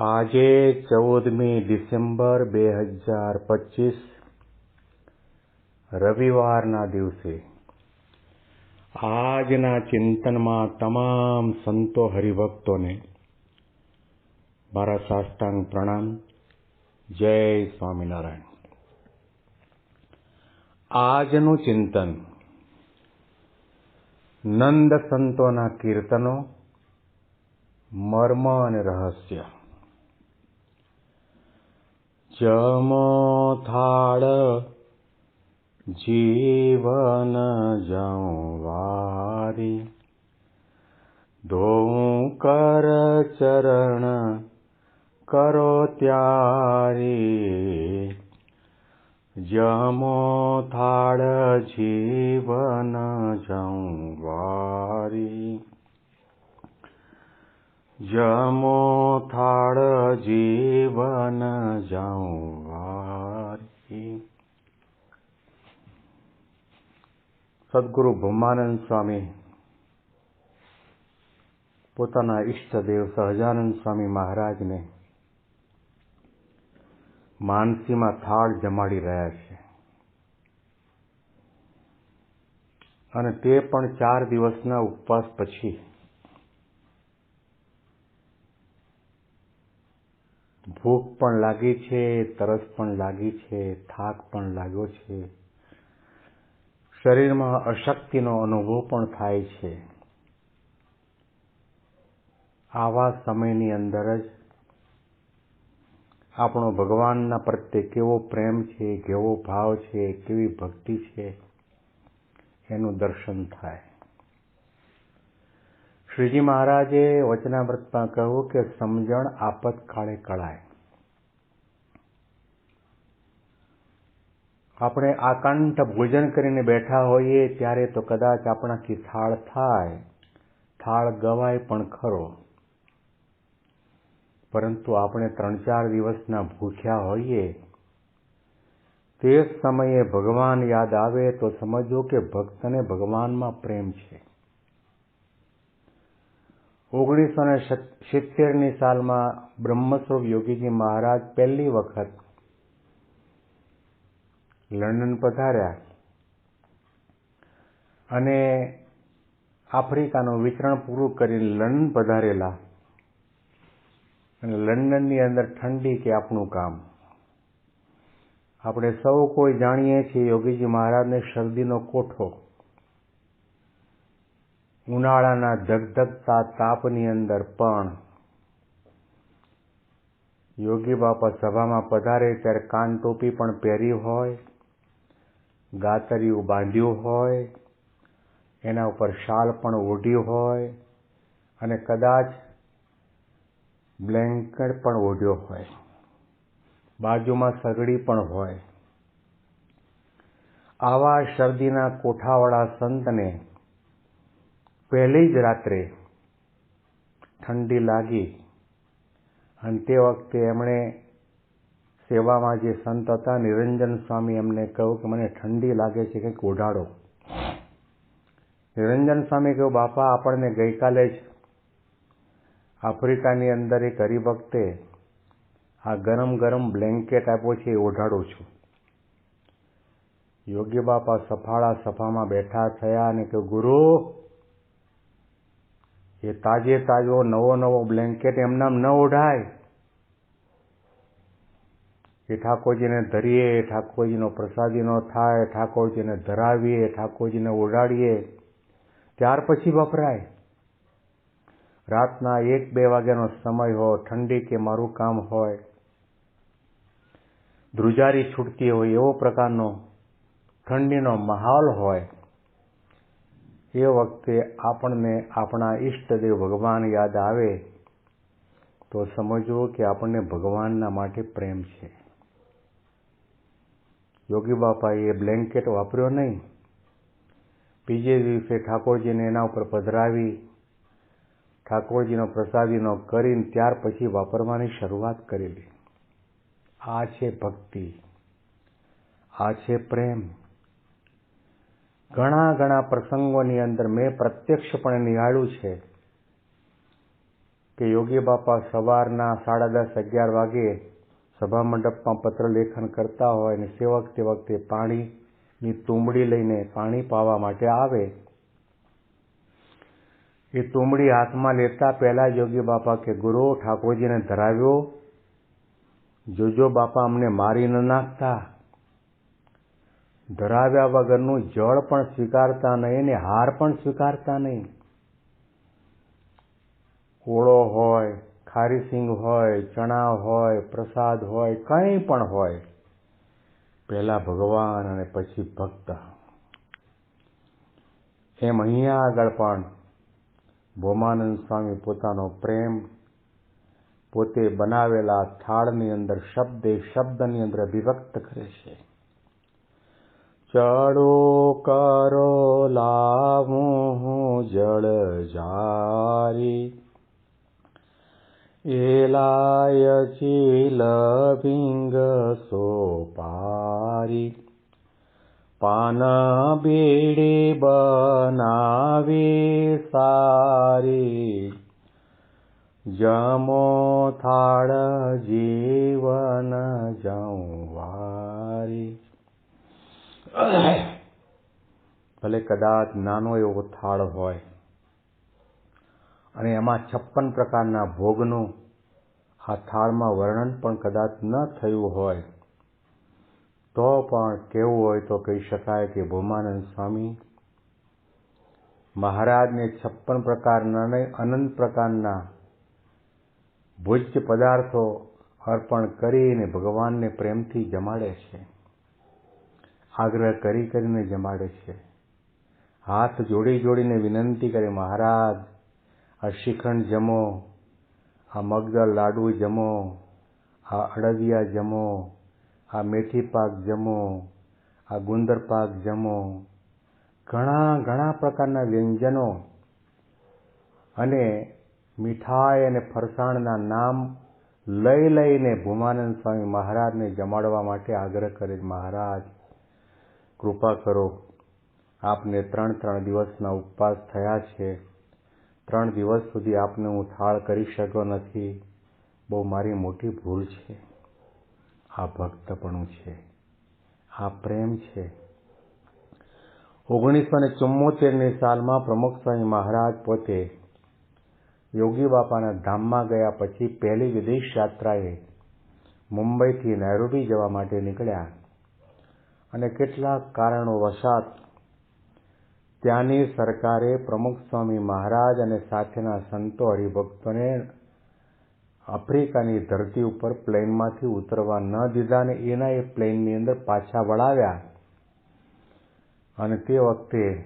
આજે ચૌદમી ડિસેમ્બર બે હજાર પચીસ, રવિવારના દિવસે. આજના ચિંતનમાં તમામ સંતો હરિભક્તોને મારા સાષ્ટાંગ પ્રણામ. જય સ્વામિનારાયણ. આજનું ચિંતન નંદ સંતોના કીર્તનો, મર્મ અને રહસ્ય. जमोळ जीवन जंवारी। धोकर चरण करो त्यारी। करोत्यामोथाळ जीवन जौवारी। જમો થાળ જીવન જઉં વારી સદગુરુ ભૂમાનંદ સ્વામી પોતાના ઈષ્ટદેવ સહજાનંદ સ્વામી મહારાજને માનસીમાં થાળ જમાડી રહ્યા છે. અને તે પણ ચાર દિવસના ઉપવાસ પછી ભૂખ પણ લાગી છે, તરસ પણ લાગી છે, થાક પણ લાગ્યો છે. શરીરમાં અશક્તિનો અનુભવ પણ થાય છે. આવા સમયની અંદર જ આપણો ભગવાનના પ્રત્યે કેવો પ્રેમ છે, કેવો ભાવ છે, કેવી ભક્તિ છે, એનું દર્શન થાય. શ્રીજી મહારાજે વચનામૃતમાં કહ્યું કે સમજણ આપતકાળે કળાય. આપણે આકાંઠ ભોજન કરીને બેઠા હોઈએ ત્યારે તો કદાચ આપણાથી થાળ થાય. થાળ ગવાય પણ ખરો. પરંતુ આપણે ત્રણ ચાર દિવસના ભૂખ્યા હોઈએ. તે સમયે ભગવાન યાદ આવે તો સમજો કે ભક્તને ભગવાનમાં પ્રેમ છે. ઓગણીસો ને સિત્તેરની સાલમાં બ્રહ્મસ્વરૂપ યોગીજી મહારાજ પહેલી વખત લંડન પધાર્યા અને આફ્રિકાનું વિતરણ પૂરું કરી લંડન પધારેલા. અને લંડનની અંદર ઠંડી કે આપણું કામ. આપણે સૌ કોઈ જાણીએ છીએ યોગીજી મહારાજને શરદીનો કોઠો. ઉનાળાના ધગધગતા તાપની અંદર પણ યોગી બાપા સભામાં પધારે ત્યારે કાન ટોપી પણ પહેરી હોય ગાતરિયું બાંધ્યું હોય, એના ઉપર શાલ પણ ઓઢ્યું હોય અને કદાચ બ્લેન્કેટ પણ ઓઢ્યો હોય, બાજુમાં સગડી પણ હોય. આવા શરદીના કોઠાવાળા સંતને પહેલી જ રાત્રે ઠંડી લાગી અને તે વખતે એમણે સેવામાં જે સંત હતા, નિરંજન સ્વામી, એમને કહ્યું કે મને ઠંડી લાગે છે, કંઈક ઓઢાડો. નિરંજન સ્વામી કહ્યું, બાપા, આપણને ગઈકાલે જ આફ્રિકાની અંદર એક હરિભક્તે આ ગરમ ગરમ બ્લેન્કેટ આપ્યો છે, એ ઓઢાડું છું. યોગી બાપા સફાળા સફામાં બેઠા થયા અને કહ્યું, ગુરુ એ તાજે તાજો નવો નવો બ્લેન્કેટ એમનામ ન ઓઢાય. એ ઠાકોરજીને ધરીએ ઠાકોરજીનો પ્રસાદીનો થાય, ઠાકોરજીને ધરાવીએ ઠાકોરજીને ઓઢાડીએ. ત્યાર પછી વપરાય. રાતના એક બે વાગ્યાનો સમય હોય, ઠંડી કે મારું કામ હોય. ધ્રુજારી છૂટતી હોય એવો પ્રકારનો ઠંડીનો માહોલ હોય. એ વખતે આપણને આપણા ઈષ્ટદેવ ભગવાન યાદ આવે તો સમજવું કે આપણને ભગવાનના માટે પ્રેમ છે. યોગી બાપાએ બ્લેન્કેટ વાપર્યો નહીં. બીજે દિવસે ઠાકોરજીને એના ઉપર પધરાવી, ઠાકોરજીનો પ્રસાદીનો કરીને ત્યાર પછી વાપરવાની શરૂઆત કરેલી. આ છે ભક્તિ. આ છે પ્રેમ. ઘણા ઘણા પ્રસંગોની અંદર મેં પ્રત્યક્ષપણે નિહાળ્યું છે કે યોગી બાપા સવારના સાડા દસ, અગિયાર વાગે સભા મંડપમાં પત્ર લેખન કરતા હોય અને સેવક તે વખતે પાણીની તુંબડી લઈને પાણી પાવા માટે આવે. એ તુંબડી હાથમાં લેતા પહેલા યોગી બાપા કે, ગુરુ ઠાકોરજીને ધરાવ્યો. જોજો બાપા અમને મારી ન નાખતા. ધરાવ્યા વગરનું જળ પણ સ્વીકારતા નહીં ને હાર પણ સ્વીકારતા નહીં. ઓળો હોય, ખારીસિંગ હોય, ચણા હોય, પ્રસાદ હોય, કંઈ પણ હોય, પહેલા ભગવાન અને પછી ભક્ત. એમ અહીંયા આગળ પણ ભોમાનંદ સ્વામી પોતાનો પ્રેમ, પોતે બનાવેલા થાળની અંદર શબ્દે શબ્દની અંદર અભિવ્યક્ત કરે છે. ચડો કરો લાવું હું જળ જારી એલાય ચીલ ભીંગ સોપારી પાન બીડી બનાવી સારી જમો થાળ જીવન જવારી ભલે કદાચ નાનો એવો થાળ હોય, અને એમાં છપ્પન પ્રકારના ભોગનું આ થાળમાં વર્ણન પણ કદાચ ન થયું હોય, તો પણ કેવું હોય તો કહી શકાય કે ભોમાનંદ સ્વામી મહારાજને છપ્પન પ્રકારના અનંત પ્રકારના ભોજ્ય પદાર્થો અર્પણ કરીને ભગવાનને પ્રેમથી જમાડે છે. આગ્રહ કરી કરીને જમાડે છે. હાથ જોડી જોડીને વિનંતી કરે, મહારાજ, આ શ્રીખંડ જમો, આ મગદળ લાડુ જમો, આ અડદિયા જમો, આ મેથી પાક જમો, આ ગુંદર પાક જમો. ઘણા ઘણા પ્રકારના વ્યંજનો અને મીઠાઈ અને ફરસાણના નામ લઈ લઈને ભૂમાનંદ સ્વામી મહારાજને જમાડવા માટે આગ્રહ કરે મહારાજ કૃપા કરો. આપને ત્રણ ત્રણ દિવસના ઉપવાસ થયા છે. ત્રણ દિવસ સુધી આપને હું થાળ કરી શક્યો નથી. બહુ મારી મોટી ભૂલ છે. આ ભક્તપણું છે. આ પ્રેમ છે. ઓગણીસો ને ચુમ્મોતેરની સાલમાં પ્રમુખ સ્વામી મહારાજ પોતે યોગી બાપાના ધામમાં ગયા પછી પહેલી વિદેશ યાત્રાએ મુંબઈથી નૈરોબી જવા માટે નીકળ્યા. અને કેટલાક કારણો વસાત ત્યાંની સરકારે પ્રમુખ સ્વામી મહારાજ અને સાથેના સંતો હરિભક્તોને આફ્રિકાની ધરતી ઉપર પ્લેનમાંથી ઉતરવા ન દીધા અને એના એ પ્લેનની અંદર પાછા વળાવ્યા. અને તે વખતે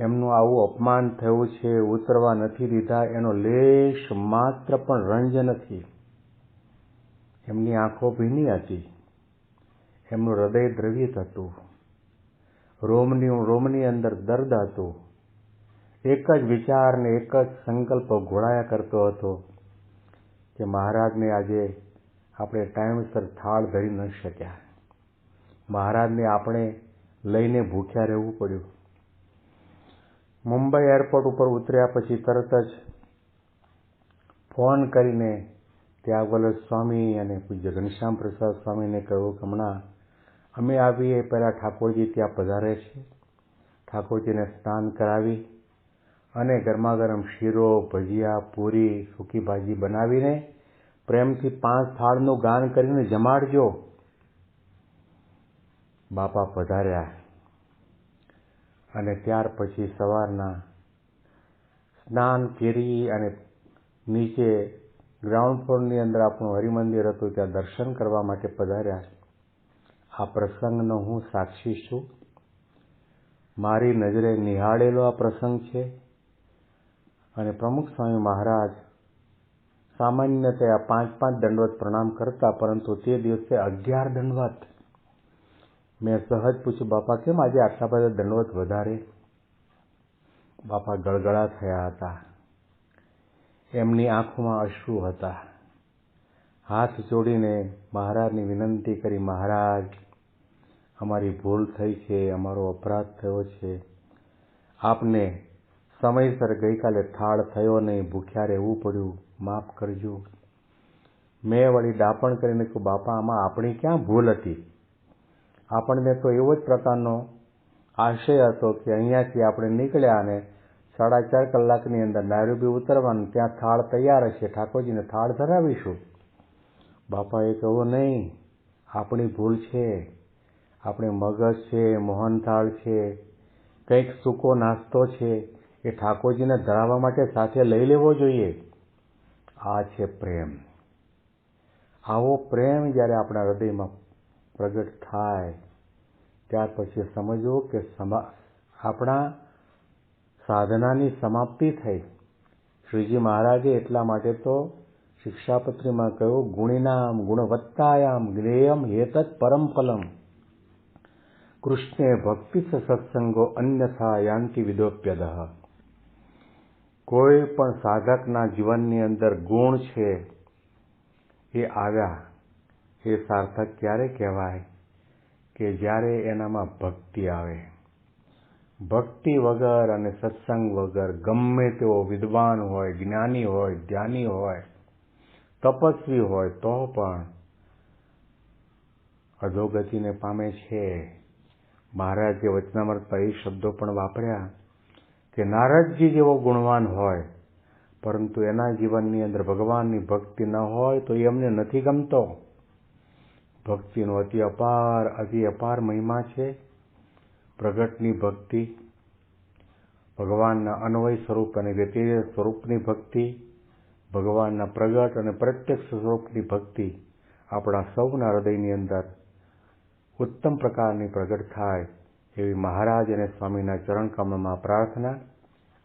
એમનું આવું અપમાન થયું છે, ઉતરવા નથી દીધા, એનો લેશ માત્ર પણ રંજ નથી. એમની આંખો ભીની હતી. એમનું હૃદય દ્રવિત હતું રોમની રોમની અંદર દર્દ હતું. એક જ વિચાર ને એક જ સંકલ્પ ઘોળાયા કરતો હતો કે મહારાજને આજે આપણે ટાઈમસર થાળ ધરી ન શક્યા. મહારાજને આપણે લઈને ભૂખ્યા રહેવું પડ્યું. મુંબઈ એરપોર્ટ ઉપર ઉતર્યા પછી તરત જ ફોન કરીને ત્યાગવલ સ્વામી અને પૂજ્ય ઘનશ્યામ પ્રસાદ સ્વામીને કહ્યું કે હમણાં અમે આવીએ પહેલાં ઠાકોરજી ત્યાં પધારે છે ઠાકોરજીને સ્નાન કરાવી અને ગરમા ગરમ શીરો, ભજીયા, પૂરી, સૂકી ભાજી બનાવીને પ્રેમથી પાંચ થાળનું ગાન કરીને જમાડજો. બાપા પધાર્યા. અને ત્યાર પછી સવારના સ્નાન કરી અને નીચે ગ્રાઉન્ડ ફ્લોરની અંદર આપણું હરિમંદિર હતું, ત્યાં દર્શન કરવા માટે પધાર્યા. આ પ્રસંગનો હું સાક્ષી છું. મારી નજરે નિહાળેલો આ પ્રસંગ છે અને પ્રમુખ સ્વામી મહારાજ સામાન્યતયા પાંચ પાંચ દંડવત પ્રણામ કરતા, પરંતુ તે દિવસે અગિયાર દંડવત. મેં સહજ પૂછ્યું, બાપા, કેમ આજે આટલા બધા દંડવત વધારે? બાપા ગળગળા થયા હતા. એમની આંખોમાં અશ્રુ હતા. હાથ જોડીને મહારાજની વિનંતી કરી, મહારાજ, અમારી ભૂલ થઈ છે, અમારો અપરાધ થયો છે. આપને સમયસર ગઈકાલે થાળ થયો નહીં, ભૂખ્યા રહેવું પડ્યું. માફ કરજો. મેં વળી ડાપણ કરીને કહ્યું બાપા, આમાં આપણી ક્યાં ભૂલ હતી? આપણને તો એવો જ પ્રકારનો આશય હતો કે અહીંયાથી આપણે નીકળ્યા અને સાડા ચાર કલાકની અંદર નાયરોબી ઉતરવાનું, ત્યાં થાળ તૈયાર હશે. ઠાકોરજીને થાળ ધરાવીશું. બાપાએ કહ્યું, નહીં, આપણી ભૂલ છે. આપણે મગજ છે, મોહનથાળ છે, કંઈક સૂકો નાસ્તો છે. એ ઠાકોરજીને ધરાવવા માટે સાથે લઈ લેવો જોઈએ. આ છે પ્રેમ. આવો પ્રેમ જ્યારે આપણા હૃદયમાં પ્રગટ થાય, ત્યાર પછી સમજવું કે આપણા સાધનાની સમાપ્તિ થઈ. શ્રીજી મહારાજે એટલા માટે તો શિક્ષાપત્રીમાં કહ્યું, ગુણિનામ, ગુણવત્તાયામ, જ્ઞેયમ હેતત પરમ ફલમ. કૃષ્ણે ભક્તિ સત્સંગો અન્યથા યાંતિ વિદોપ્યદ કોઈ પણ સાધકના જીવનની અંદર ગુણ છે, એ આવ્યા. એ સાર્થક ક્યારે કહેવાય? કે જ્યારે એનામાં ભક્તિ આવે. ભક્તિ વગર અને સત્સંગ વગર ગમે તેવો વિદ્વાન હોય, જ્ઞાની હોય, ધ્યાની હોય તપસ્વી હોય તો પણ અધોગતિને પામે છે. મહારાજે વચનામૃતમાં એ શબ્દો પણ વાપર્યા કે નારદજી જેવો ગુણવાન હોય, પરંતુ એના જીવનની અંદર ભગવાનની ભક્તિ ન હોય તો એ અમને નથી ગમતો. ભક્તિનો અતિ અપાર અતિ અપાર મહિમા છે. પ્રગટની ભક્તિ, ભગવાનના અન્વય સ્વરૂપ અને વ્યતિરેક સ્વરૂપની ભક્તિ ભગવાનના પ્રગટ અને પ્રત્યક્ષ સ્વરૂપની ભક્તિ આપણા સૌના હૃદયની અંદર ઉત્તમ પ્રકારની પ્રગટ થાય એવી મહારાજ અને સ્વામીના ચરણ કમળમાં પ્રાર્થના,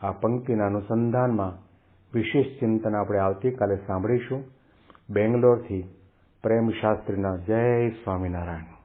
આ પંક્તિના અનુસંધાનમાં વિશેષ ચિંતન આપણે આવતીકાલે સાંભળીશું. બેંગ્લોરથી પ્રેમ શાસ્ત્રીના જય સ્વામિનારાયણ.